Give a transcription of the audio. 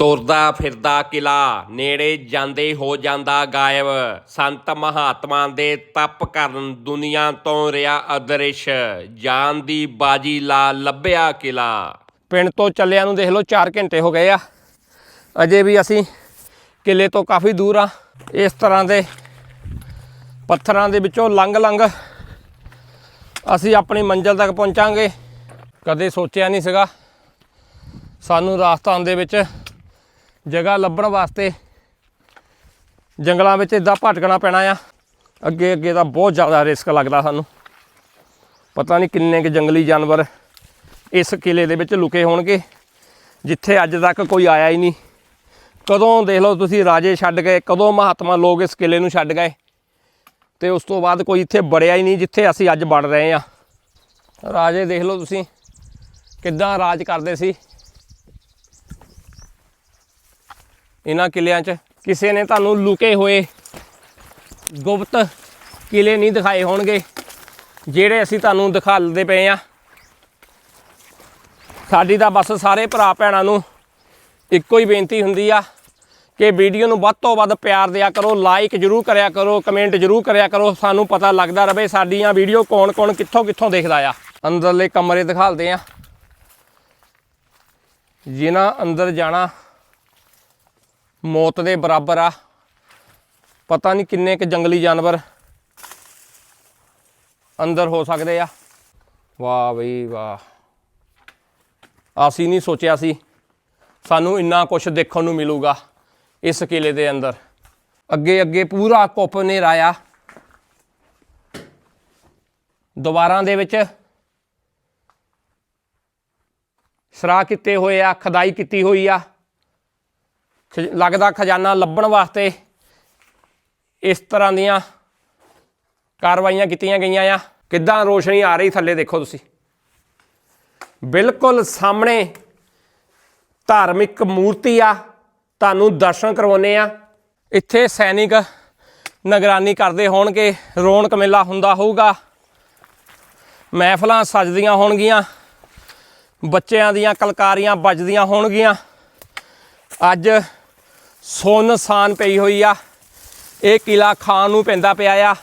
ਤੁਰਦਾ ਫਿਰਦਾ ਕਿਲਾ, ਨੇੜੇ ਜਾਂਦੇ ਹੋ ਜਾਂਦਾ ਗਾਇਬ। ਸੰਤ ਮਹਾਤਮਾ ਦੇ ਤਪ ਕਰਨ ਦੁਨੀਆ ਤੋਂ ਰਿਆ ਅਦ੍ਰਿਸ਼। ਜਾਨ ਦੀ ਬਾਜੀ ਲਾ ਲੱਭਿਆ ਕਿਲਾ। ਪਿੰਡ ਤੋਂ ਚੱਲਿਆਂ ਨੂੰ ਦੇਖ ਲਓ 4 ਘੰਟੇ ਹੋ ਗਏ ਆ। ਅਜੇ ਵੀ ਅਸੀਂ ਕਿਲੇ ਤੋਂ ਕਾਫੀ ਦੂਰ ਆ। ਇਸ ਤਰ੍ਹਾਂ ਦੇ ਪੱਥਰਾਂ ਦੇ ਵਿੱਚੋਂ ਲੰਘ ਲੰਘ ਅਸੀਂ ਆਪਣੀ ਮੰਜ਼ਿਲ ਤੱਕ ਪਹੁੰਚਾਂਗੇ। ਕਦੇ ਸੋਚਿਆ ਨਹੀਂ ਸੀਗਾ। ਸਾਨੂੰ ਰਾਜਸਥਾਨ ਦੇ ਵਿੱਚ ਜਗ੍ਹਾ ਲੱਭਣ ਵਾਸਤੇ ਜੰਗਲਾਂ ਵਿੱਚ ਇਦਾਂ ਭਟਕਣਾ ਪੈਣਾ ਆ। ਅੱਗੇ ਅੱਗੇ ਦਾ ਬਹੁਤ ਜ਼ਿਆਦਾ ਰਿਸਕ ਲੱਗਦਾ ਸਾਨੂੰ। ਪਤਾ ਨਹੀਂ ਕਿੰਨੇ ਕੁ ਜੰਗਲੀ ਜਾਨਵਰ ਇਸ ਕਿਲੇ ਦੇ ਵਿੱਚ ਲੁਕੇ ਹੋਣਗੇ, ਜਿੱਥੇ ਅੱਜ ਤੱਕ ਕੋਈ ਆਇਆ ਹੀ ਨਹੀਂ। ਕਦੋਂ ਦੇਖ ਲਓ ਤੁਸੀਂ ਰਾਜੇ ਛੱਡ ਗਏ, ਕਦੋਂ ਮਹਾਤਮਾ ਲੋਕ ਇਸ ਕਿਲੇ ਨੂੰ ਛੱਡ ਗਏ। ਤੇ ਉਸ ਤੋਂ ਬਾਅਦ ਕੋਈ ਇੱਥੇ ਬੜਿਆ ਹੀ ਨਹੀਂ, ਜਿੱਥੇ ਅਸੀਂ ਅੱਜ ਵੜ ਰਹੇ ਆ ਰਾਜੇ ਦੇਖ ਲਓ ਤੁਸੀਂ, ਕਿੱਦਾਂ ਰਾਜ ਕਰਦੇ ਸੀ। ਇਹਨਾਂ ਕਿਲਿਆਂ 'ਚ। ਕਿਸੇ ਨੇ ਤੁਹਾਨੂੰ ਲੁਕੇ ਹੋਏ ਗੁਪਤ ਕਿਲੇ ਨਹੀਂ ਦਿਖਾਏ ਹੋਣਗੇ, ਜਿਹੜੇ ਅਸੀਂ ਤੁਹਾਨੂੰ ਦਿਖਾਲਦੇ ਪਏ ਆ ਸਾਡੀ ਤਾਂ ਬਸ ਸਾਰੇ ਭਰਾ ਭੈਣਾਂ ਨੂੰ ਇੱਕੋ ਹੀ ਬੇਨਤੀ ਹੁੰਦੀ ਆ ਕਿ ਵੀਡੀਓ ਨੂੰ ਵੱਧ ਤੋਂ ਵੱਧ ਪਿਆਰ ਦਿਆ ਕਰੋ ਲਾਈਕ ਜਰੂਰ ਕਰਿਆ ਕਰੋ ਕਮੈਂਟ ਜਰੂਰ ਕਰਿਆ ਕਰੋ। ਸਾਨੂੰ ਪਤਾ ਲੱਗਦਾ ਰਵੇ ਸਾਡੀਆਂ ਵੀਡੀਓ ਕੌਣ ਕੌਣ ਕਿੱਥੋਂ ਕਿੱਥੋਂ ਦੇਖਦਾ ਆ। ਅੰਦਰਲੇ ਕਮਰੇ ਦਿਖਾਲਦੇ ਆ। ਜਿਨ੍ਹਾਂ ਅੰਦਰ ਜਾਣਾ ਮੌਤ ਦੇ ਬਰਾਬਰ ਆ। ਪਤਾ ਨਹੀਂ ਕਿੰਨੇ ਕੁ ਜੰਗਲੀ ਜਾਨਵਰ ਅੰਦਰ ਹੋ ਸਕਦੇ ਆ। ਵਾਹ ਬਈ ਵਾਹ। ਅਸੀਂ ਨਹੀਂ ਸੋਚਿਆ ਸੀ ਸਾਨੂੰ ਇੰਨਾ ਕੁਝ ਦੇਖਣ ਨੂੰ ਮਿਲੂਗਾ ਇਸ ਕਿਲੇ ਦੇ ਅੰਦਰ। ਅੱਗੇ ਅੱਗੇ ਪੂਰਾ ਕੁੱਪ ਹਨੇਰਾ ਆ। ਦੀਵਾਰਾਂ ਦੇ ਵਿੱਚ ਸਰਾ ਕੀਤੇ ਹੋਏ ਆ, ਖਦਾਈ ਕੀਤੀ ਹੋਈ ਆ। ਲੱਗਦਾ ਖਜ਼ਾਨਾ ਲੱਭਣ ਵਾਸਤੇ ਇਸ ਤਰ੍ਹਾਂ ਦੀਆਂ ਕਾਰਵਾਈਆਂ ਕੀਤੀਆਂ ਗਈਆਂ ਆ। ਕਿੱਦਾਂ ਰੋਸ਼ਨੀ ਆ ਰਹੀ ਥੱਲੇ ਦੇਖੋ ਤੁਸੀਂ। ਬਿਲਕੁਲ ਸਾਹਮਣੇ ਧਾਰਮਿਕ ਮੂਰਤੀ ਆ, ਤੁਹਾਨੂੰ ਦਰਸ਼ਨ ਕਰਵਾਉਨੇ ਆ। ਇੱਥੇ ਸੈਨਿਕ ਨਿਗਰਾਨੀ ਕਰਦੇ ਹੋਣਗੇ, ਰੌਣਕ ਮੇਲਾ ਹੁੰਦਾ ਹੋਊਗਾ। ਮਹਿਫਲਾਂ ਸਜਦੀਆਂ ਹੋਣਗੀਆਂ, ਬੱਚਿਆਂ ਦੀਆਂ ਕਲਕਾਰੀਆਂ ਵੱਜਦੀਆਂ ਹੋਣਗੀਆਂ। ਅੱਜ ਸੁੰਨਸਾਨ ਪਈ ਹੋਈ ਆ। ਇਹ ਕਿਲਾ ਖਾਨ ਨੂੰ ਪੈਂਦਾ ਪਿਆ ਆ।